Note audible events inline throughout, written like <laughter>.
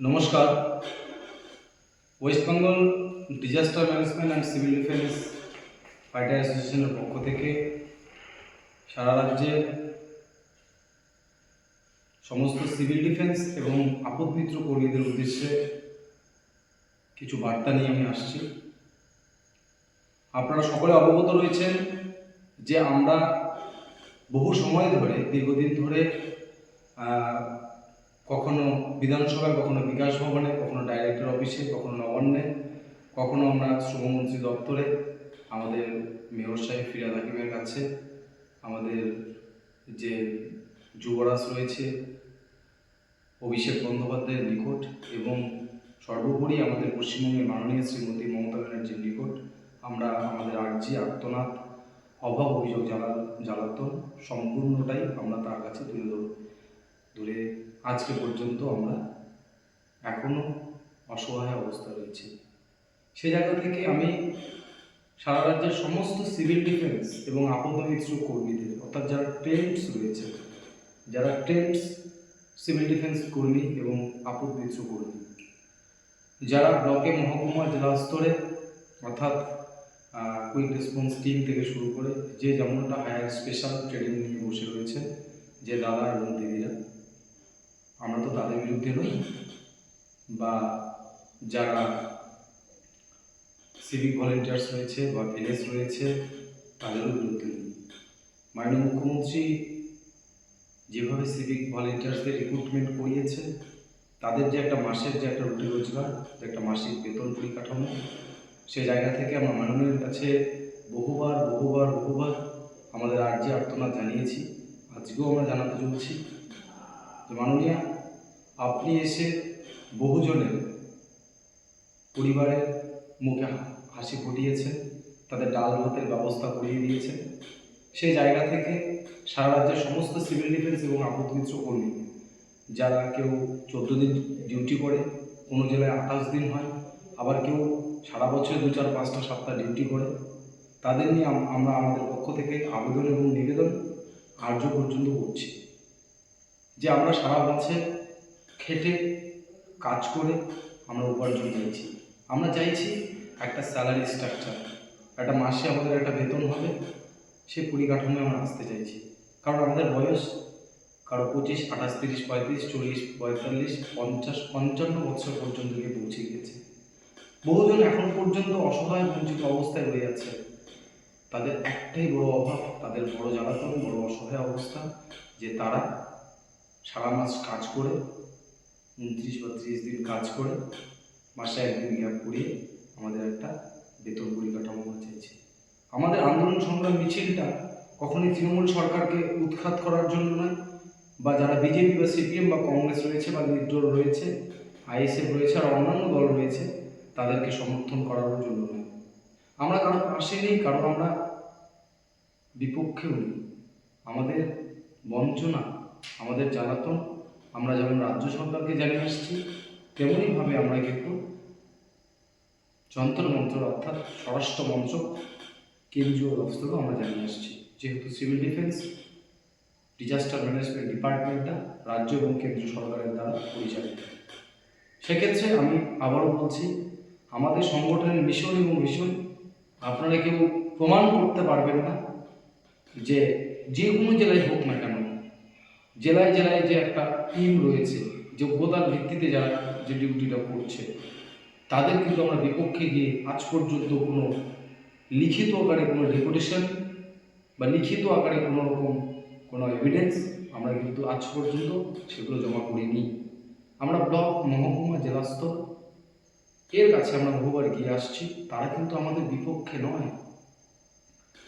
নমস্কার। West Bengal disaster management and civil defence fighter অ্যাসোসিয়েশনের পক্ষ থেকে সারা রাজ্যের সমস্ত সিভিল ডিফেন্স এবং আপদমিত্র কর্মীদের উদ্দেশ্যে কিছু বার্তা নিয়ে আমি আসছি। আপনারা সকলে অবগত রয়েছেন যে আমরা বহু সময় ধরে, দীর্ঘদিন ধরে কখনো বিধানসভায়, কখনো বিকাশ ভবনে, কখনো ডাইরেক্টর অফিসে কখনো নবান্নে, কখনো আমরা শ্রমমন্ত্রী দপ্তরে, আমাদের মেয়র সাহেব ফিরাদ হাকিমের কাছে, আমাদের যে যুবরাজ রয়েছে, অভিষেক বন্দ্যোপাধ্যায়ের নিকট এবং সর্বোপরি আমাদের পশ্চিমবঙ্গের মাননীয় শ্রীমতী মমতা ব্যানার্জির নিকট আমরা আমাদের আর্জি আর্তনাদ অভাব অভিযোগ জ্বালা, জ্বালাতন সম্পূর্ণটাই আমরা তার কাছে তুলে ধরে আজকে পর্যন্ত আমরা এখনও অসহায় অবস্থা রয়েছে। সে জায়গা থেকে আমি সারা রাজ্যের সমস্ত সিভিল ডিফেন্স এবং আপদমিত্র কর্মীদের, অর্থাৎ যারা ট্রেন্ডস রয়েছে, যারা ট্রেন্ডস সিভিল ডিফেন্স কর্মী এবং আপদমিত্র কর্মী, যারা ব্লকে মহকুমা জেলা স্তরে, অর্থাৎ কুইক রেসপন্স টিম থেকে শুরু করে যে যেমনটা হায়ার স্পেশাল ট্রেনিং নিয়ে বসে রয়েছে যে দাদা এবং দিদিরা আমরা তো তাদের বিরুদ্ধে নই। বা যারা সিভিক ভলেন্টিয়ার্স রয়েছে বা ভিলেজ রয়েছে, তাদেরও বিরুদ্ধে নেই। মাননীয় মুখ্যমন্ত্রী যেভাবে সিভিক ভলেন্টিয়ার্সদের রিক্রুটমেন্ট করিয়েছে, তাদের যে একটা মাসের যে একটা রুটি রোজগার, যে একটা মাসিক বেতন পরিকাঠামো, সে জায়গা থেকে আমরা মাননীয়ের কাছে বহুবার বহুবার বহুবার আমাদের আর্জি আর্তনাদ জানিয়েছি। আজকেও আমরা জানাতে চলছি। যে মাননীয়া আপনি এসে বহুজনের পরিবারের মুখে হাসি ফুটিয়েছেন, তাদের ডাল ভাতের ব্যবস্থা করিয়ে দিয়েছেন। সেই জায়গা থেকে সারা রাজ্যের সমস্ত সিভিল ডিফেন্স এবং আপদমিত্র কর্মী, যারা কেউ চোদ্দ দিন ডিউটি করে, কোনো জেলায় আঠাশ দিন হয়, আবার কেউ সারা বছর দু চার পাঁচটা সপ্তাহ ডিউটি করে, তাদের নিয়ে আমরা আমাদের পক্ষ থেকে আবেদন এবং নিবেদন আর্য পর্যন্ত করছি। যে আমরা সারা বছর খেটে কাজ করে আমরা উপার্জন চাইছি। আমরা চাইছি একটা স্যালারি স্ট্রাকচার একটা মাসে আমাদের একটা বেতন হবে, সে পরিকাঠামোয় আমরা আসতে চাইছি। কারণ আমাদের বয়স কারও পঁচিশ, আঠাশ, তিরিশ, পঁয়ত্রিশ, চল্লিশ, পঁয়তাল্লিশ, পঞ্চাশ, পঞ্চান্ন বছর পর্যন্ত গিয়ে পৌঁছে গিয়েছে বহুজন এখন পর্যন্ত অসহায় বঞ্চিত অবস্থায় রয়ে যাচ্ছে তাদের একটাই বড় অভাব, তাদের বড় জ্বালাতন, বড় অসহায় অবস্থা, যে তারা সারা মাস কাজ করে উনত্রিশ বা ত্রিশ দিন কাজ করে মাসে একদিন গ্যাপ করিয়ে আমাদের একটা বেতন পরিকাঠামো চাইছি। আমাদের আন্দোলন সংগ্রাম মিছিলটা কখনোই তৃণমূল সরকারকে উৎখাত করার জন্য নয়, বা যারা বিজেপি বা সিপিএম বা কংগ্রেস রয়েছে বা নির্দল রয়েছে, আইএসএফ রয়েছে আর অন্যান্য দল রয়েছে, তাদেরকে সমর্থন করার জন্য নয়। আমরা কারও পাশে নেই কারও আমরা বিপক্ষেও নেই। আমাদের বঞ্চনা, আমাদের জ্বালাতন আমরা যেমন রাজ্য সরকারকে জানিয়ে আসছি, তেমনইভাবে আমরা কিন্তু যন্ত্রমন্ত্র অর্থাৎ স্বরাষ্ট্র মন্ত্রক, কেন্দ্রীয় দফতরও আমরা জানিয়ে আসছি। যেহেতু সিভিল ডিফেন্স, ডিজাস্টার ম্যানেজমেন্ট ডিপার্টমেন্টটা রাজ্য এবং কেন্দ্রীয় সরকারের দ্বারা পরিচালিত। সেক্ষেত্রে আমি আবারও বলছি, আমাদের সংগঠনের মিশন এবং ভিশন আপনারা কেউ প্রমাণ করতে পারবেন না যে যে কোনো জেলায় হোক না কেন জেলায় জেলায় যে একটা টিম রয়েছে, যোগ্যতার ভিত্তিতে যারা যে ডিউটিটা করছে, তাদের কিন্তু আমরা বিপক্ষে গিয়ে আজ পর্যন্ত কোনো লিখিত আকারে কোনো রেপুটেশন বা লিখিত আকারে কোনো রকম কোনো এভিডেন্স আমরা কিন্তু আজ পর্যন্ত সেগুলো জমা করিনি। আমরা ব্লক মহকুমা জেলা স্তর এর কাছে আমরা বহুবার গিয়ে আসছি, তারা কিন্তু আমাদের বিপক্ষে নয়।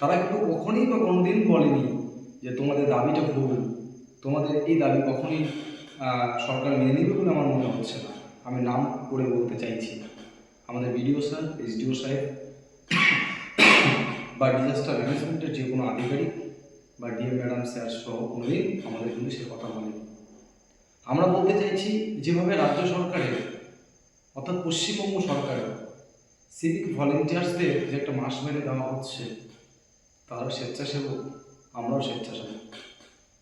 তারা কিন্তু কখনই বা কোনোদিন বলেনি যে তোমাদের দাবিটা ভুল। তোমাদের এই দাবি কখনই সরকার মেনে নেবে বলে আমার মনে হচ্ছে না। আমি নাম করে বলতে চাইছি। আমাদের বিডিও স্যার, এসডিও সাহেব <coughs> বা ডিজাস্টার ম্যানেজমেন্টের যে কোনো আধিকারিক বা ডিএম ম্যাডাম স্যার সহ কোনোদিন আমাদের কিন্তু সে কথা বলেনি। আমরা বলতে চাইছি, যেভাবে রাজ্য সরকারের, অর্থাৎ পশ্চিমবঙ্গ সরকারের সিভিক ভলেন্টিয়ার্সদের যে একটা মাস মেরে দেওয়া হচ্ছে তারা স্বেচ্ছাসেবক আমরাও স্বেচ্ছাসেবক।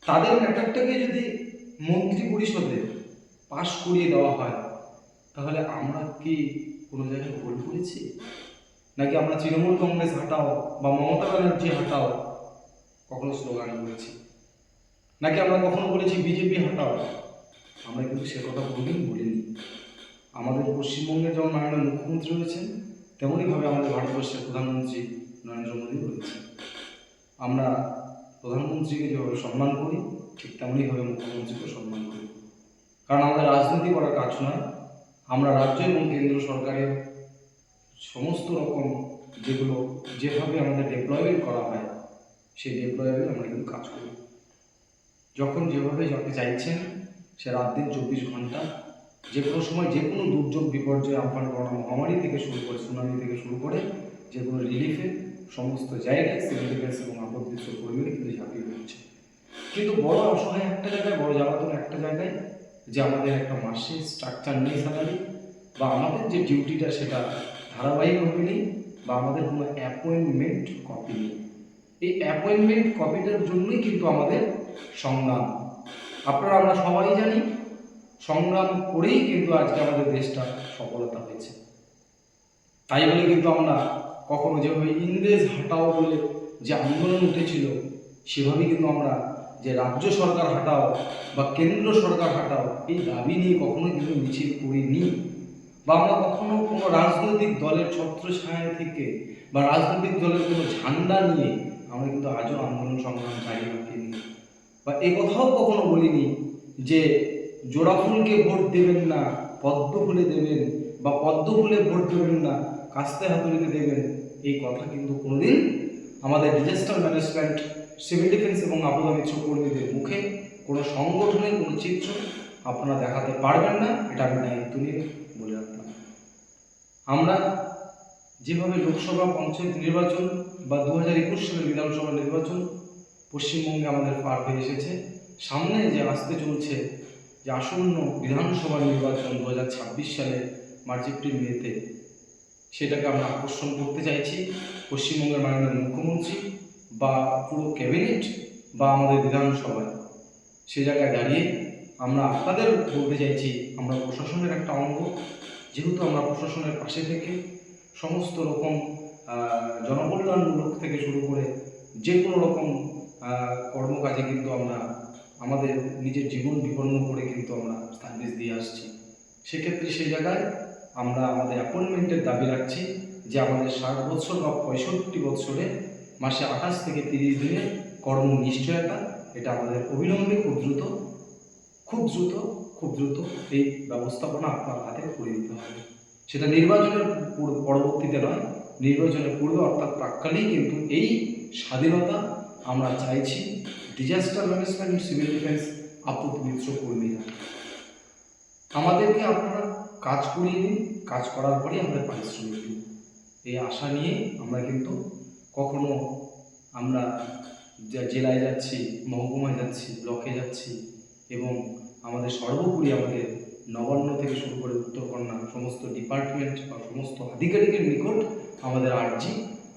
তাদের ম্যাটারটাকে যদি মন্ত্রী পরিষদে পাশ করিয়ে দেওয়া হয়, তাহলে আমরা কি কোনো জায়গায় ভুল করেছি? নাকি আমরা তৃণমূল কংগ্রেস হাঁটাও বা মমতা ব্যানার্জি হাঁটাও কখনো স্লোগান করেছি? নাকি আমরা কখনো বলেছি বিজেপি হাঁটাও? আমরা কিন্তু সে কথা কোনোদিন বলিনি। আমাদের পশ্চিমবঙ্গে যেমন মাননীয় মুখ্যমন্ত্রী রয়েছেন, তেমনইভাবে আমাদের ভারতবর্ষের প্রধানমন্ত্রী নরেন্দ্র মোদী রয়েছেন। আমরা প্রধানমন্ত্রীকে যেভাবে সম্মান করি, ঠিক তেমনইভাবে মুখ্যমন্ত্রীকে সম্মান করি। কারণ আমাদের রাজনীতি করার কাজ নয়। আমরা রাজ্য এবং কেন্দ্র সরকারের সমস্ত রকম যেগুলো, যেভাবে আমাদের ডেপ্লয়মেন্ট করা হয়, সেই ডেপ্লয়মেন্ট আমরা কিন্তু কাজ করি। যখন যেভাবে যাকে চাইছেন, সে রাত দিন চব্বিশ ঘণ্টা, যে কোনো সময় যে কোনো দুর্যোগ, বিপর্যয়, আহ্বান করোনা মহামারী থেকে শুরু করে সুনামি থেকে শুরু করে যে কোনো রিলিফে সমস্ত জায়গায় সিভিল ডিফেন্স এবং আপদবিদ্য কর্মীরা কিন্তু ঝাঁপিয়ে পড়ছে। কিন্তু বড় অসহায় একটা জায়গায়, বড় জ্বালাতন একটা জায়গায় যে আমাদের একটা মাসে স্ট্রাকচার নেই স্যালারি বা আমাদের যে ডিউটিটা সেটা ধারাবাহিকভাবে নেই বা আমাদের কোনো অ্যাপয়েন্টমেন্ট কপি নেই। এই অ্যাপয়েন্টমেন্ট কপিটার জন্যই কিন্তু আমাদের সংগ্রাম। আপনারা, আমরা সবাই জানি, সংগ্রাম করেই কিন্তু আজকে আমাদের দেশটা সফলতা হয়েছে। তাই বলে কিন্তু আমরা কখনো যেভাবে ইংরেজ হাটাও বলে যে আন্দোলন উঠেছিল সেভাবে কিন্তু আমরা যে রাজ্য সরকার হাটাও বা কেন্দ্র সরকার হাটাও, এই দাবি নিয়ে কখনো কিন্তু মিছিল করিনি। বা আমরা কখনো কোনো রাজনৈতিক দলের ছত্রছায়া থেকে বা রাজনৈতিক দলের কোনো ঝান্ডা নিয়ে আমরা কিন্তু আজও আন্দোলন সংগ্রাম চালিয়ে রাখিনি বা এ কথাও কখনো বলিনি যে জোড়া ফুলকে ভোট দেবেন না, পদ্ম ফুলে দেবেন বা পদ্ম ফুলে ভোট দেবেন না কাস্তে হাতুড়িতে দেবেন এই কথা কিন্তু কোনোদিন আমাদের ডিজাস্টার ম্যানেজমেন্ট সিভিল ডিফেন্স এবং আপদা মিত্র কর্মীদের মুখে কোনো সংগঠনের কোনো চিত্র আপনারা দেখাতে পারবেন না, এটা আমি দায়িত্ব নিয়ে বলে রাখলাম। আমরা যেভাবে লোকসভা পঞ্চায়েত নির্বাচন বা দু হাজার একুশ সালের বিধানসভা নির্বাচন পশ্চিমবঙ্গে আমাদের পার হয়ে এসেছে, সামনে যে আসতে চলছে যে আসন্ন বিধানসভা নির্বাচন দু হাজার ছাব্বিশ সালে মার্চ, এপ্রিল মেতে সেটাকে আমরা আকর্ষণ করতে চাইছি। পশ্চিমবঙ্গের মাননীয় মুখ্যমন্ত্রী বা পুরো ক্যাবিনেট বা আমাদের বিধানসভায়। সে জায়গায় দাঁড়িয়ে আমরা আপনাদের বলতে চাইছি, আমরা প্রশাসনের একটা অঙ্গ। যেহেতু আমরা প্রশাসনের পাশে থেকে সমস্ত রকম জনকল্যাণমূলক থেকে শুরু করে যে কোনো রকম কর্মকাজে কিন্তু আমরা, আমাদের নিজের জীবন বিপন্ন করে কিন্তু আমরা সার্ভিস দিয়ে আসছি। সেক্ষেত্রে সেই জায়গায় আমরা আমাদের অ্যাপয়েন্টমেন্টের দাবি রাখছি যে আমাদের ষাট বছর বা পঁয়ষট্টি বছরে মাসে আঠাশ থেকে তিরিশ দিনে কর্ম নিশ্চয়তা এটা আমাদের অবিলম্বে খুব দ্রুত খুব দ্রুত খুব দ্রুত এই ব্যবস্থাপনা আপনার হাতে করে দিতে হবে। সেটা নির্বাচনের পূর- পরবর্তীতে নয়, নির্বাচনের পূর্বে অর্থাৎ প্রাককালেই কিন্তু এই স্বাধীনতা আমরা চাইছি disaster management civil defence Aapda মিত্র কর্মীরা। আমাদেরকে আপনারা কাজ করিয়ে দিন কাজ করার পরেই আমাদের পারিশ্রমিক দিন এই আশা নিয়ে আমরা কিন্তু কখনো আমরা জেলায় যাচ্ছি, মহকুমায় যাচ্ছি, ব্লকে যাচ্ছি এবং আমাদের সর্বোপরি আমাদের নবান্ন থেকে শুরু করে উত্তরকন্যা সমস্ত ডিপার্টমেন্ট বা সমস্ত আধিকারিকের নিকট আমাদের আর্জি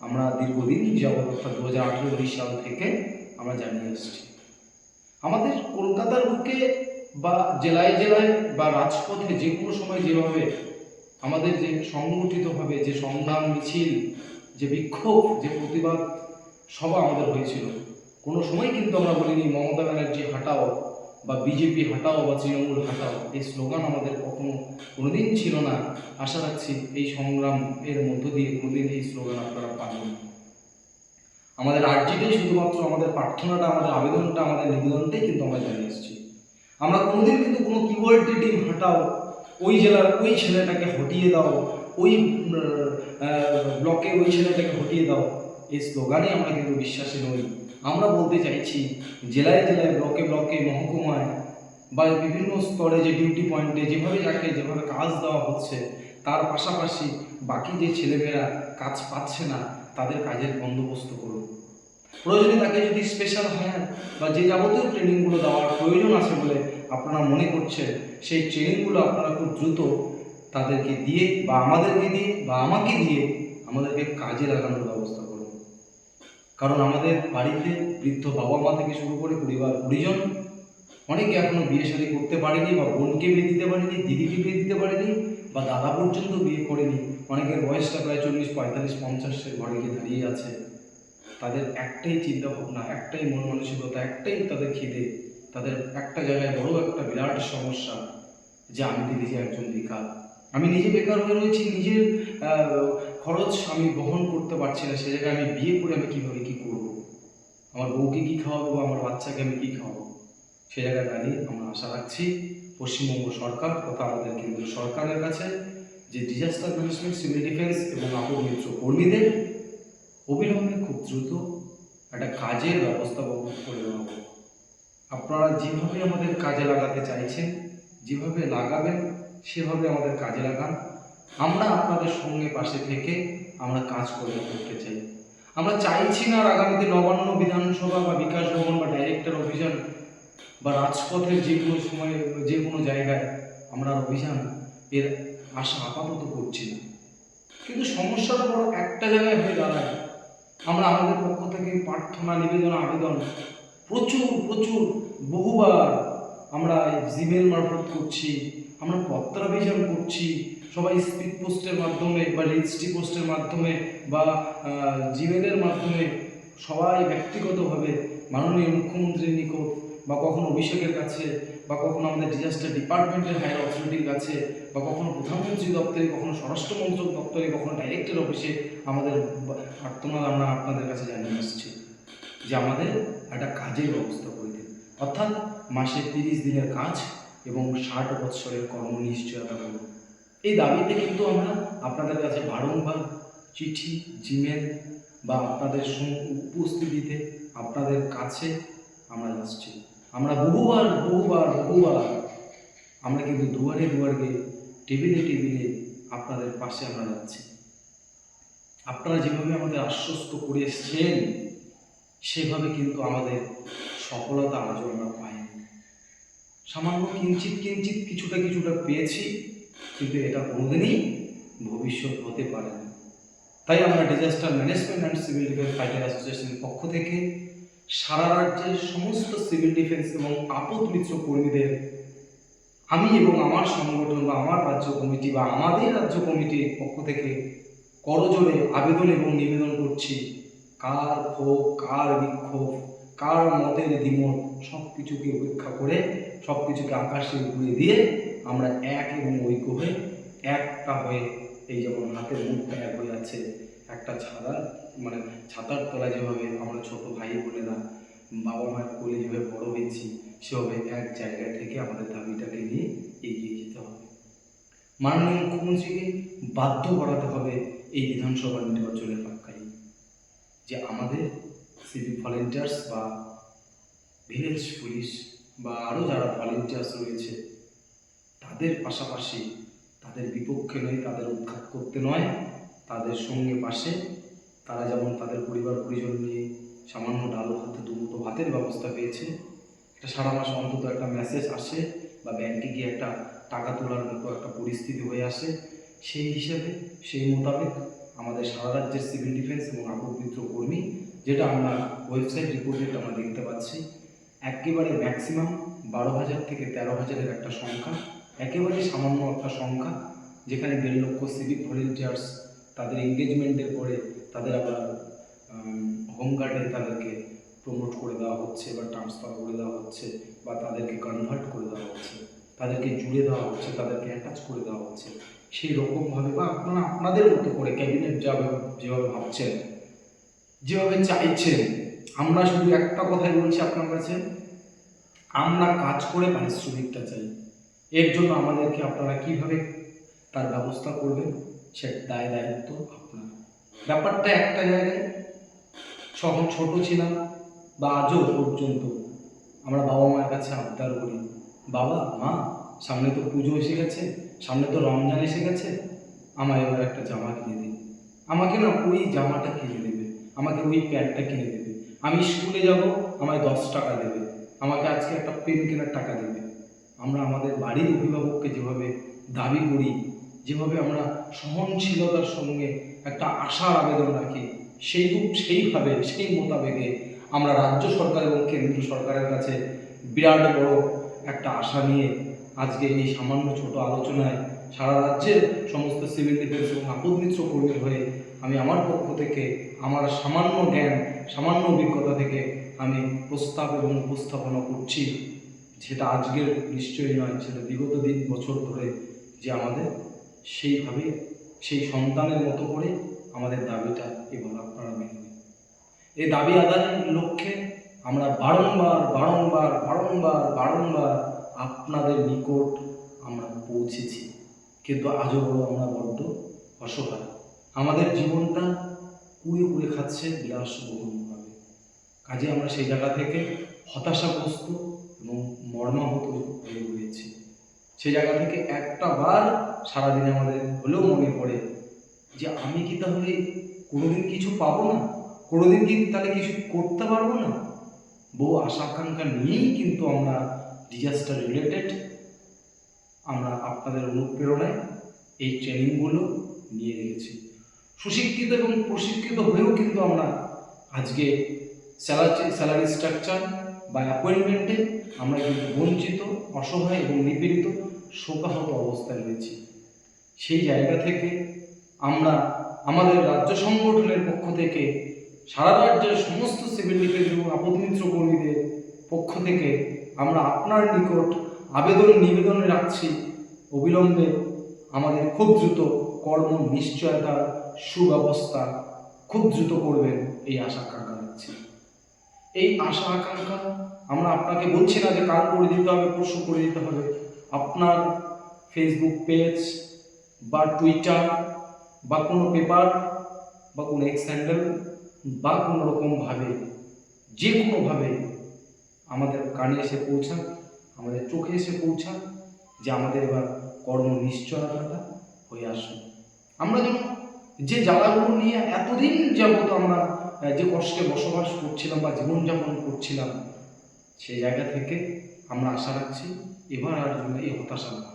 আমরা দীর্ঘদিন যাবৎ অর্থাৎ দু হাজার আঠেরো উনিশ সাল থেকে আমরা জানিয়ে এসেছি। আমাদের কলকাতার বুকে বা জেলায় জেলায় বা রাজপথে যে কোনো সময় যেভাবে আমাদের যে সংগঠিতভাবে যে সংগ্রাম মিছিল, যে বিক্ষোভ, যে প্রতিবাদ সভা আমাদের হয়েছিল। কোনো সময় কিন্তু আমরা বলিনি মমতা ব্যানার্জি হাটাও বা বিজেপি হাটাও বা তৃণমূল হাটাও। এই স্লোগান আমাদের কখনো কোনোদিন ছিল না। আশা রাখছি এই সংগ্রাম এর মধ্য দিয়ে কোনোদিন এই স্লোগান আপনারা পাবেন আমাদের আর্জিটাই শুধুমাত্র আমাদের প্রার্থনাটা, আমাদের আবেদনটা, আমাদের নিবেদনটাই কিন্তু আমরা জানিয়ে এসেছি। আমরা কোনোদিন কিন্তু কোনো কিওয়ার্ডটি টিম হাঁটাও, ওই জেলার ওই ছেলেটাকে হটিয়ে দাও, ওই ব্লকে ওই ছেলেটাকে হটিয়ে দাও, এই স্লোগানে আমরা কিন্তু বিশ্বাসী নই। আমরা বলতে চাইছি, জেলায় জেলায়, ব্লকে ব্লকে, মহকুমায় বা বিভিন্ন স্তরে যে ডিউটি পয়েন্টে যেভাবে যাকে যেভাবে কাজ দেওয়া হচ্ছে, তার পাশাপাশি বাকি যে ছেলেমেয়েরা কাজ পাচ্ছে না, তাদের কাজের বন্দোবস্ত করুন। প্রয়োজনে তাকে যদি স্পেশাল হায়ার বা যে যাবতীয় ট্রেনিংগুলো দেওয়ার প্রয়োজন আছে বলে আপনারা মনে করছেন সেই ট্রেনিংগুলো আপনারা খুব দ্রুত তাদেরকে দিয়ে বা আমাদেরকে দিয়ে বা আমাকে দিয়ে আমাদেরকে কাজে লাগানোর ব্যবস্থা করুন। কারণ আমাদের বাড়িতে বৃদ্ধ বাবা মা থেকে শুরু করে পরিবার পরিজন অনেকে এখনও বিয়ে শাদী করতে পারেনি বা বোনকে বিয়ে দিতে পারেনি, দিদিকে বিয়ে দিতে পারেনি বা দাদা পর্যন্ত বিয়ে করেনি। অনেকের বয়সটা প্রায় চল্লিশ, পঁয়তাল্লিশ, পঞ্চাশের ঘরে গিয়ে দাঁড়িয়ে আছে। তাদের একটাই চিন্তা ভাবনা একটাই মন মানসিকতা, একটাই তাদের খিদে, তাদের একটা জায়গায় বড় একটা বিরাট সমস্যা যে আমি নিজে একজন বেকার। আমি নিজে বেকার হয়ে রয়েছি, নিজের খরচ আমি বহন করতে পারছি না, সে জায়গায় আমি বিয়ে করে আমি কীভাবে কী করব? আমার বউকে কী খাওয়াবো আমার বাচ্চাকে আমি কী খাওয়াবো? সে জায়গায় দাঁড়িয়ে আমরা আশা রাখছি পশ্চিমবঙ্গ সরকার তথা আমাদের কেন্দ্র সরকারের কাছে যে ডিজাস্টার ম্যানেজমেন্ট সিভিল ডিফেন্স এবং আপদ মিত্র কর্মীদের অবিলম্বে খুব দ্রুত একটা কাজের ব্যবস্থা করে দেওয়া আপনারা যেভাবে আমাদের কাজে লাগাতে চাইছেন, যেভাবে লাগাবেন, সেভাবে আমাদের কাজে লাগান। আমরা আপনাদের সঙ্গে পাশে থেকে আমরা কাজ করে করতে চাই। আমরা চাইছি না আর আগামীতে নবান্ন বিধানসভা বা বিকাশ ভবন বা ডাইরেক্টর অভিযান বা রাজপথের যে কোনো সময়ে যে কোনো জায়গায় আমরা অভিযান এর আশা আপাতত করছি না। কিন্তু সমস্যাটা বড় একটা জায়গায় হয়ে দাঁড়ায়। আমরা আমাদের পক্ষ থেকে প্রার্থনা, নিবেদন, আবেদন প্রচুর প্রচুর বহুবার আমরা জিমেল মারফত করছি, আমরা পত্রাভিযান করছি, সবাই স্পিড পোস্টের মাধ্যমে বা রেজিস্ট্রি পোস্টের মাধ্যমে বা জিমেলের মাধ্যমে সবাই ব্যক্তিগতভাবে মাননীয় মুখ্যমন্ত্রীর নিকট বা কখনো অভিষেকের কাছে বা কখনো আমাদের ডিজাস্টার ডিপার্টমেন্টের হায়ার অথরিটির কাছে বা কখনো প্রধানমন্ত্রী দপ্তরে, কখনো স্বরাষ্ট্রমন্ত্রক দপ্তরে, কখনো ডাইরেক্টর অফিসে আমাদের প্রার্থনা আমরা আপনাদের কাছে জানিয়ে আসছি যে আমাদের একটা কাজের ব্যবস্থা করে দিন। অর্থাৎ মাসে তিরিশ দিনের কাজ এবং ষাট বৎসরের কর্ম নিশ্চয়তা করুন। এই দাবিতে কিন্তু আমরা আপনাদের কাছে বারংবার চিঠি জিমেল বা আপনাদের উপস্থিতিতে আপনাদের কাছে আমরা যাচ্ছি। আমরা বহুবার বহুবার বহুবার আমরা কিন্তু দুয়ারে দুয়ারে টেবিলে টেবিলে আপনাদের পাশে আমরা যাচ্ছি। আপনারা যেভাবে আমাদের আশ্বস্ত করে এসছেন, সেভাবে কিন্তু আমাদের সফলতা আজও আমরা পাইনি। সামান্য কিঞ্চিত কিঞ্চিত কিছুটা কিছুটা পেয়েছি, কিন্তু এটা কোনোদিনই ভবিষ্যৎ হতে পারে না। তাই আমরা disaster management and civil defence fighter অ্যাসোসিয়েশনের পক্ষ থেকে সারা রাজ্যের সমস্ত সিভিল ডিফেন্স এবং আপদ মিত্র কর্মীদের আমি এবং আমার সংগঠন বা আমার রাজ্য কমিটি বা আমাদের রাজ্য কমিটির পক্ষ থেকে করজোড়ে আবেদন এবং নিবেদন করছি। কার ক্ষোভ, কার বিক্ষোভ, কার মতের দ্বিমত সব কিছুকে উপেক্ষা করে সব কিছুকে আকাশে উড়িয়ে দিয়ে আমরা এক এবং ঐক্য হয়ে একটা হয়ে এই যেমন হাতের মুখটা এক হয়ে আছে, একটা ছাতা মানে ছাতার তলায় যেভাবে আমরা ছোট ভাই বোনেরা বাবা মায়ের কোলে যেভাবে বড় হয়েছি সেভাবে এক জায়গা থেকে আমাদের দাবিটাকে নিয়ে এগিয়ে যেতে হবে। মাননীয় মুখ্যমন্ত্রীকে বাধ্য করাতে হবে এই বিধানসভা নির্বাচনের পাক্কাই যে আমাদের সিভিক ভলেন্টিয়ার্স বা ভিলেজ পুলিশ বা আরও যারা ভলেন্টিয়ার্স রয়েছে, তাদের পাশাপাশি তাদের বিপক্ষে নয়, তাদের উৎখাত করতে নয়, তাদের সঙ্গে পাশে তারা যেমন তাদের পরিবার পরিজন নিয়ে সামান্য ডাল ভাতে দুমুটো ভাতের ব্যবস্থা পেয়েছে একটা সারা মাস অন্তত একটা মেসেজ আসে বা ব্যাংকে গিয়ে একটা টাকা তোলার মতো একটা পরিস্থিতি হয়ে আসে, সেই হিসাবে, সেই মোতাবেক আমাদের সারা রাজ্যের সিভিল ডিফেন্স এবং আপদমিত্র কর্মী, যেটা আমরা ওয়েবসাইট রিপোর্টে আমরা দেখতে পাচ্ছি, একেবারে ম্যাক্সিমাম বারো হাজার থেকে তেরো হাজারের একটা সংখ্যা, একেবারে সামান্য একটা সংখ্যা, যেখানে দেড় লক্ষ সিভিক ভলেন্টিয়ার্স তাদের এঙ্গেজমেন্টের পরে তাদের আবার হোমগার্ডে তাদেরকে প্রমোট করে দেওয়া হচ্ছে বা ট্রান্সফার করে দেওয়া হচ্ছে বা তাদেরকে কনভার্ট করে দেওয়া হচ্ছে, তাদেরকে জুড়ে দেওয়া হচ্ছে, তাদেরকে অ্যাটাচ করে দেওয়া হচ্ছে, সেই রকমভাবে বা আপনারা আপনাদের মতো করে ক্যাবিনেট যাবে যেভাবে ভাবছেন, যেভাবে চাইছেন, আমরা শুধু একটা কথাই বলছি আপনার কাছে, আমরা কাজ করে পারিশ্রমিকটা চাই, এর জন্য আমাদেরকে আপনারা কীভাবে তার ব্যবস্থা করবেন, সে দায় দায়িত্ব আপনার। ব্যাপারটা একটা জায়গায় যখন ছোট ছিলাম বা আজও পর্যন্ত আমরা বাবা মায়ের কাছে আবদার করি, বাবা, মা, সামনে তো পুজো এসে গেছে, সামনে তো রমজান এসে গেছে, আমায় এবার একটা জামা কিনে দিন আমাকে না ওই জামাটা কিনে দেবে, আমাকে ওই প্যান্টটা কিনে দেবে। আমি স্কুলে যাব, আমায় দশ টাকা দেবে, আমাকে আজকে একটা পেন কেনার টাকা দেবে। আমরা আমাদের বাড়ির অভিভাবককে যেভাবে দাবি করি, যেভাবে আমরা সহনশীলতার সঙ্গে একটা আশার আবেদন রাখি সেই রূপ সেইভাবে, সেই মোতাবেকে আমরা রাজ্য সরকার এবং কেন্দ্র সরকারের কাছে বিরাট বড় একটা আশা নিয়ে আজকে এই সামান্য ছোট আলোচনায় সারা রাজ্যের সমস্ত সিভিল ডিফেন্স এবং আপদ মিত্র কর্মীর হয়ে আমি আমার পক্ষ থেকে, আমার সামান্য জ্ঞান, সামান্য অভিজ্ঞতা থেকে আমি প্রস্তাব এবং উপস্থাপনা করছি। সেটা আজকের নিশ্চয়ই নয়, সেটা বিগত দিন, বছর ধরে যে আমাদের সেইভাবে, সেই সন্তানের মতো করে আমাদের দাবিটা এবার আপনারা মেনে এই দাবি আদায়ের লক্ষ্যে আমরা বারংবার বারংবার বারংবার বারংবার আপনাদের নিকট আমরা পৌঁছেছি। কিন্তু আজও বড় আমরা বড্ড অসহায়। আমাদের জীবনটা পুড়ে পুড়ে খাচ্ছে বিলাসবহুলভাবে কাজে আমরা সেই জায়গা থেকে হতাশাগ্রস্ত এবং মর্মাহত হয়ে রয়েছি। সেই জায়গা থেকে একটা বার সারাদিনে আমাদের হলেও মনে পড়ে যে আমি কি তাহলে কোনোদিন কিছু পাবো না? কোনোদিন কি তাহলে কিছু করতে পারব না? বহু আশা আকাঙ্ক্ষা নিয়েই কিন্তু আমরা ডিজাস্টার রিলেটেড আমরা আপনাদের অনুপ্রেরণায় এই ট্রেনিংগুলো নিয়ে রেখেছি। সুশিক্ষিত এবং প্রশিক্ষিত হয়েও কিন্তু আমরা আজকে স্যালারি স্যালারি স্ট্রাকচার বা অ্যাপয়েন্টমেন্টে আমরা কিন্তু বঞ্চিত, অসহায় এবং নিপীড়িত, শোকাহত অবস্থায় রয়েছি। সেই জায়গা থেকে আমরা আমাদের রাজ্য সংগঠনের পক্ষ থেকে সারা রাজ্যের সমস্ত সিভিল ডিফেন্স এবং কর্মীদের পক্ষ থেকে আমরা আপনার নিকট আবেদন নিবেদন রাখছি। অবিলম্বে আমাদের খুব দ্রুত কর্ম নিশ্চয়তার সুব্যবস্থা খুব দ্রুত করবেন এই আশা আকাঙ্ক্ষা রাখছি। এই আশা আকাঙ্ক্ষা আমরা আপনাকে বলছি না যে কাল করে দিতে হবে পরশু করে দিতে হবে। আপনার ফেসবুক পেজ বা টুইটার বা কোনো পেপার বা কোনো এক্স হ্যান্ডেল বা কোনো রকমভাবে যে কোনোভাবে আমাদের কানে এসে পৌঁছান, আমাদের চোখে এসে পৌঁছান, যে আমাদের এবার কর্ম নিশ্চয়তাটা হয়ে আসুন আমরা যেন যে জ্বালাগুলো নিয়ে এতদিন যাবত আমরা যে কষ্টে বসবাস করছিলাম বা জীবনযাপন করছিলাম সেই জায়গা থেকে আমরা আশা রাখছি এবার আর যেন এই হতাশা না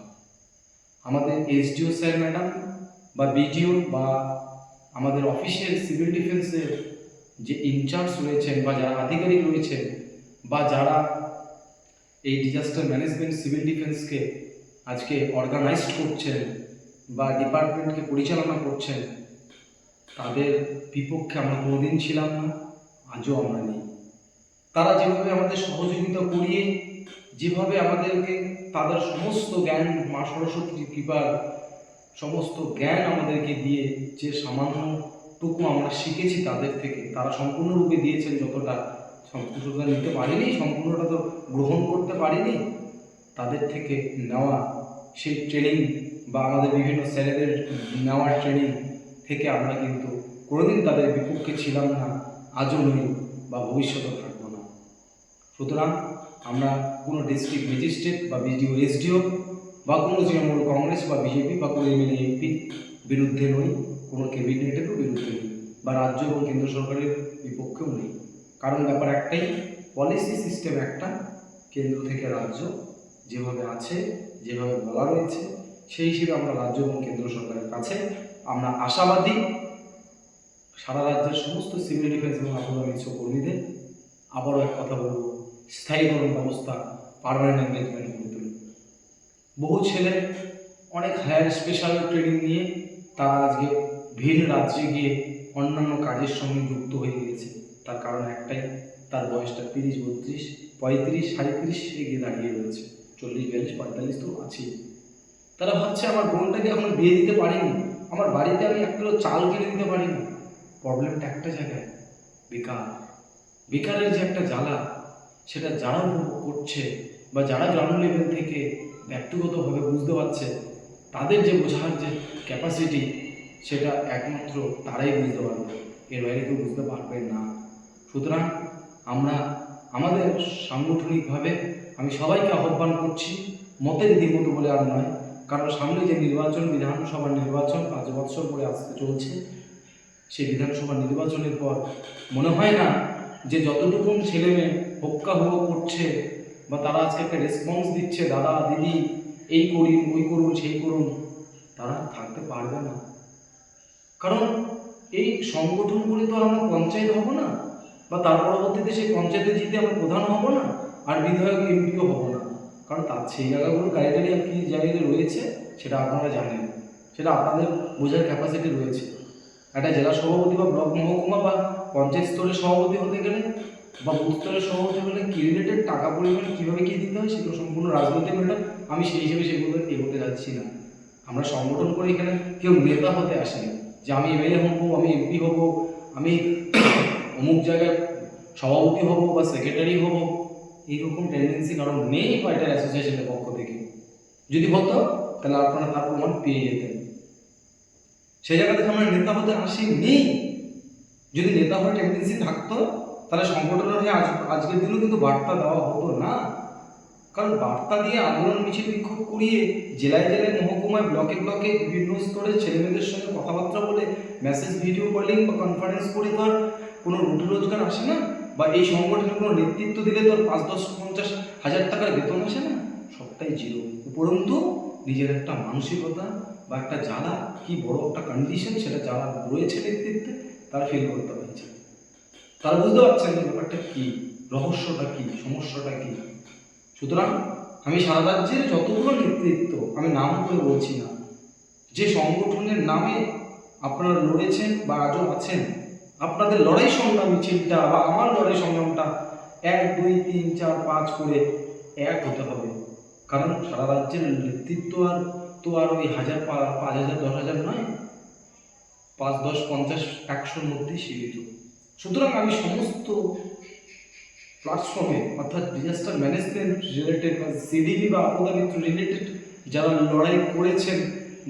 আমাদের এসডিও স্যার ম্যাডাম বা বিডিও বা আমাদের অফিসিয়াল সিভিল ডিফেন্সের যে ইনচার্জ রয়েছেন বা যারা আধিকারিক রয়েছেন বা যারা এই ডিজাস্টার ম্যানেজমেন্ট সিভিল ডিফেন্সকে আজকে অর্গানাইজড করছেন বা ডিপার্টমেন্টকে পরিচালনা করছেন, তাদের বিপক্ষে আমরা কোনোদিন ছিলাম না, আজও আমরা নেই। তারা যেভাবে আমাদের সহযোগিতা করিয়ে, যেভাবে আমাদেরকে তাদের সমস্ত জ্ঞান, মা সরস্বতীর কৃপার সমস্ত জ্ঞান আমাদেরকে দিয়ে যে সামান্যটুকু আমরা শিখেছি তাদের থেকে, তারা সম্পূর্ণরূপে দিয়েছেন যতটা সম্পূর্ণটা নিতে পারিনি, সম্পূর্ণটা তো গ্রহণ করতে পারিনি, তাদের থেকে নেওয়া সেই ট্রেনিং বা আমাদের বিভিন্ন স্যারেদের নেওয়া ট্রেনিং থেকে আমরা কিন্তু কোনোদিন তাদের বিপক্ষে ছিলাম না, আজও নই বা ভবিষ্যতেও থাকব না। সুতরাং আমরা কোনো ডিস্ট্রিক্ট ম্যাজিস্ট্রেট বা বিডিও এসডিও বা কোনো তৃণমূল কংগ্রেস বা বিজেপি বা কোনো এমএলএ এমপি বিরুদ্ধে নই। কোনো ক্যাবিনেটেরও বিরুদ্ধে নেই বা রাজ্য এবং কেন্দ্র সরকারের বিপক্ষেও নেই। কারণ ব্যাপার একটাই পলিসি সিস্টেম একটা, কেন্দ্র থেকে রাজ্য যেভাবে আছে, যেভাবে বলা রয়েছে, সেই হিসেবে আমরা রাজ্য এবং কেন্দ্র সরকারের কাছে আমরা আশাবাদী। সারা রাজ্যের সমস্ত সিভিল ডিফেন্স এবং আপনার কর্মীদের আবারও এক কথা বলব স্থায়ীকরণ ব্যবস্থা পারমানেন্ট এঙ্গেজমেন্ট করে তুলুন। বহু ছেলে, অনেক হায়ার স্পেশাল ট্রেনিং নিয়ে তারা আজকে ভিন রাজ্যে গিয়ে অন্যান্য কাজের সঙ্গে যুক্ত হয়ে গিয়েছে। তার কারণ একটাই, তার বয়সটা তিরিশ, বত্রিশ, পঁয়ত্রিশ সাঁত্রিশ গিয়ে দাঁড়িয়ে রয়েছে। চল্লিশ, বিয়াল্লিশ, পঁয়তাল্লিশ তো আছেই। তারা ভাবছে, আমার বোনটাকে এখন বিয়ে দিতে পারিনি। আমার বাড়িতে আমি এক কিলো চাল কিনে দিতে পারিনি। প্রবলেমটা একটা জায়গায়, বেকার। বেকারের যে একটা জ্বালা, সেটা যারা করছে বা যারা গ্রাউন্ড লেভেল থেকে ব্যক্তিগতভাবে বুঝতে পারছে, তাদের যে বোঝার যে ক্যাপাসিটি সেটা একমাত্র তারাই বুঝতে পারবে। এর বাইরে কেউ বুঝতে পারবে না। সুতরাং আমরা, আমাদের সাংগঠনিকভাবে আমি সবাইকে আহ্বান করছি, মতের দ্বিমত বলে আর নয়, কারণ সামনে যে নির্বাচন, বিধানসভা নির্বাচন পাঁচ বছর পরে আসতে চলছে, সেই বিধানসভা নির্বাচনের পর মনে হয় না যে যতটুকু ছেলে মেয়ে হোক্কা করছে বা তারা আজকে একটা রেসপন্স দিচ্ছে, দাদা, দিদি, এই করুন, ওই করুন, সেই করুন, তারা থাকতে পারবে না। কারণ এই সংগঠন করে তো আমরা পঞ্চায়েত হব না, বা তার পরবর্তীতে সেই পঞ্চায়েতে জিতে আমরা প্রধান হব না, আর বিধায়ক, এমপিও হব না। কারণ তার সেই জায়গাগুলো আর কি জায়গায় রয়েছে, সেটা আপনারা জানেন। সেটা আপনাদের বোঝার ক্যাপাসিটি রয়েছে। একটা জেলা সভাপতি বা ব্লক মহকুমা বা পঞ্চায়েত স্তরের সভাপতি হতে গেলে, বা বুথ স্তরের সভাপতি হলে কি রিলেটেড টাকা পরিমাণ কীভাবে কী দিতে হয়, সেগুলো সম্পূর্ণ রাজনৈতিক ম্যাটার আমি সেই হিসেবে সেগুলো এগোতে যাচ্ছি না। আমরা সংগঠন করে এখানে কেউ নেতা হতে আসেনি। যে আমি এমএলএ হব, আমি এমপি হব, আমি অমুক জায়গায় সভাপতি হব বা সেক্রেটারি হব, এইরকম টেন্ডেন্সি কারণ নেই ফাইটার অ্যাসোসিয়েশনের পক্ষ থেকে। যদি হতো, তাহলে আপনারা তার প্রমাণ পেয়ে যেতেন। সেই জায়গা থেকে আমরা নেতা হতে আসি নেই। যদি নেতা হওয়ার টেন্ডেন্সি থাকতো, তাহলে সংগঠনের হয়ে আজ, আজকের দিনেও কিন্তু বার্তা দেওয়া হতো না। কারণ বার্তা দিয়ে আন্দোলন মিছিল বিক্ষোভ করিয়ে জেলায় জেলায় মহকুমায় ব্লকে ব্লকে বিভিন্ন স্তরে ছেলেমেয়েদের সঙ্গে কথাবার্তা বলে মেসেজ ভিডিও কলিং বা কনফারেন্স করে তো আর কোনো রুটি রোজগার আসে না? বা এই সংগঠনে কোনো নেতৃত্ব দিলে তো আর পাঁচ, দশ, পঞ্চাশ হাজার টাকার বেতন আসে না? সবটাই জিরো উপরন্তু নিজের একটা মানসিকতা বা একটা জ্বালা, কি বড় একটা কন্ডিশন সেটা যারা রয়েছে নেতৃত্বে, তারা ফিল করতে পারছে তারা বুঝতে পারছেন ব্যাপারটা কি? রহস্যটা কি? সমস্যাটা কি? সুতরাং আমি সারা রাজ্যের যতগুলো নেতৃত্ব, আমি নাম করে বলছি না। যে সংগঠনের নামে আপনারা লড়েছেন বা আজও আছেন, আপনাদের লড়াই সংগ্রাম মিছিলটা বা আমার লড়াই সংগ্রামটা এক, দুই, তিন, চার, পাঁচ করে এক হতে হবে। কারণ সারা রাজ্যের নেতৃত্ব আর তো আর ওই হাজার পাঁচ হাজার, দশ হাজার নয়। পাঁচ, দশ, পঞ্চাশ, একশোর মধ্যেই সীমিত। সুতরাং আমি সমস্ত প্ল্যাটফর্মে অর্থাৎ ডিজাস্টার ম্যানেজমেন্ট রিলেটেড বা সিডিবি বা আপদা মিত্র রিলেটেড যারা লড়াই করেছেন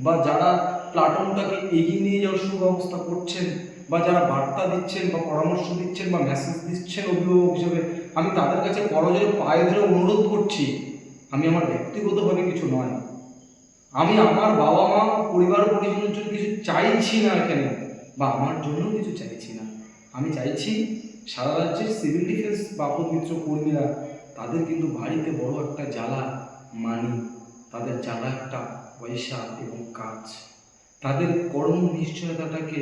বা যারা প্লাটনটাকে এগিয়ে নিয়ে যাওয়ার সুব্যবস্থা করছেন বা যারা বার্তা দিচ্ছেন বা পরামর্শ দিচ্ছেন বা মেসেজ দিচ্ছেন অভিভাবক হিসেবে, আমি তাদের কাছে করজোরে পায়ে ধরে অনুরোধ করছি, আমি আমার ব্যক্তিগতভাবে কিছু নয়। আমি আমার বাবা মা, পরিবার পরিজনের জন্য কিছু চাইছি না এখানে, বা আমার জন্য কিছু চাইছি না। আমি চাইছি সারা রাজ্যের সিভিল ডিফেন্স বা আপদ মিত্র কর্মীরা তাদের কিন্তু বাড়িতে বড় একটা জ্বালা, মানি, তাদের জ্বালা একটা পয়সা এবং কাজ। তাদের কর্ম নিশ্চয়তাটাকে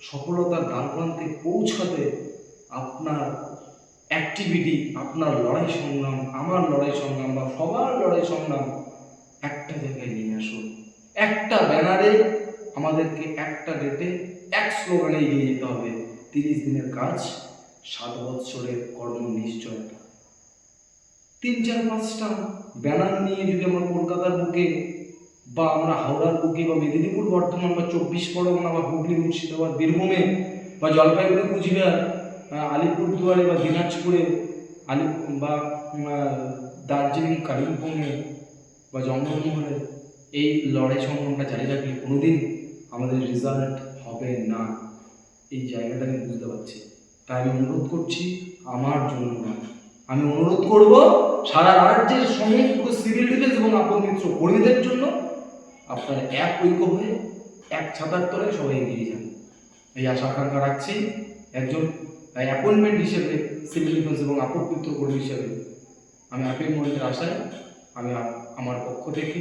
সফলতার দ্বারপ্রান্তে পৌঁছাতে আপনার অ্যাক্টিভিটি আপনার লড়াই সংগ্রাম, আমার লড়াই সংগ্রাম বা সবার লড়াই সংগ্রাম একটা জায়গায় নিয়ে আসুন। একটা ব্যানারে আমাদেরকে একটা ডেটে এক স্লোগানে এগিয়ে যেতে হবে। তিরিশ দিনের কাজ সাত বৎসরের কর্ম নিশ্চয়তা। তিন চার পাঁচটা ব্যানার নিয়ে যদি আমরা কলকাতার বুকে বা আমরা হাওড়ার বুকে বা মেদিনীপুর বর্ধমান বা চব্বিশ পরগনা বা হুগলি মুর্শিদাবাদ, বীরভূমে বা জলপাইগুড়ি, কুচবিহার আলিপুরদুয়ারে বা দিনাজপুরে, আলি বা দার্জিলিং, কালিম্পংয়ে বা জঙ্গলমহলে এই লড়াই সংগ্রামটা জারি রাখলে কোনোদিন আমাদের রেজাল্ট হবে না। এই জায়গাটা আমি বুঝতে পারছি। তাই আমি অনুরোধ করছি আমার জন্য নয়। আমি অনুরোধ করব সারা রাজ্যের সমস্ত সিভিল ডিফেন্স এবং আপন মিত্র কর্মীদের জন্য আপনারা এক ঐক্য হয়ে, এক ছাতার তলায় সবাই এগিয়ে যান। এই আশা আকাঙ্ক্ষা রাখছি একজন তাই অ্যাপয়েন্টমেন্ট হিসেবে সিভিল ডিফেন্স এবং আপন মিত্র কর্মী হিসেবে। আমি অ্যাপয়েন্টমেন্টের আশায় আমি আমার পক্ষ থেকে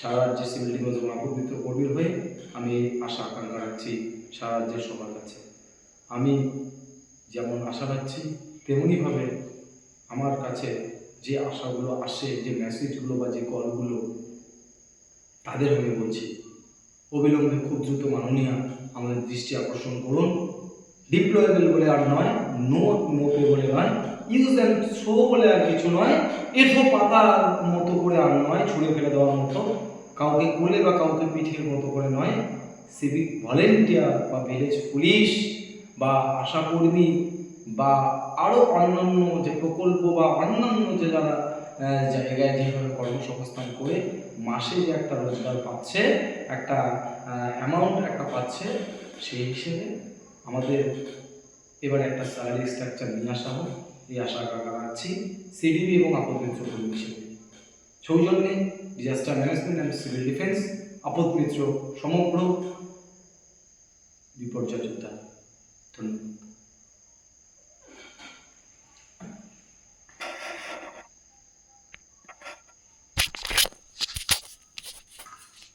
সারা রাজ্যের সিভিল ডিফেন্স এবং আপন মিত্র কর্মীর হয়ে আমি আশা আকাঙ্ক্ষা রাখছি সারা রাজ্যের সবার কাছে। আমি যেমন আশা রাখছি, তেমনিভাবে আমার কাছে যে আশাগুলো আসে, যে মেসেজগুলো বা যে কলগুলো তাদের আমি বলছি। অবিলম্বে খুব দ্রুত মাননীয় আমাদের দৃষ্টি আকর্ষণ করুন। ডিপ্লয়েবল বলে আর নয় নো নোপে বলে নয় ইউজ অ্যান্ড শো বলে আর কিছু নয় এঠো পাতার মতো করে আর নয়, ছুঁড়ে ফেলে দেওয়ার মতো, কাউকে কোলে বা কাউকে পিঠের মতো করে নয়। সিভিক ভলেন্টিয়ার বা ভিলেজ পুলিশ বা আশাকর্মী বা আরও অন্যান্য যে প্রকল্প বা অন্যান্য যে যারা জায়গায় যেভাবে কর্মসংস্থান করে মাসে যে একটা রোজগার পাচ্ছে, একটা অ্যামাউন্ট একটা পাচ্ছে, সেই হিসেবে আমাদের এবার একটা স্যালারি স্ট্রাকচার নিয়ে আসা হোক। এই আশা রাখছি। সিডিবি এবং আপদ কর্মী হিসেবে। সৌজন্যে disaster management and civil defence Aapda Mitra সমগ্র বিপর্যয় যোদ্ধা। Hmm.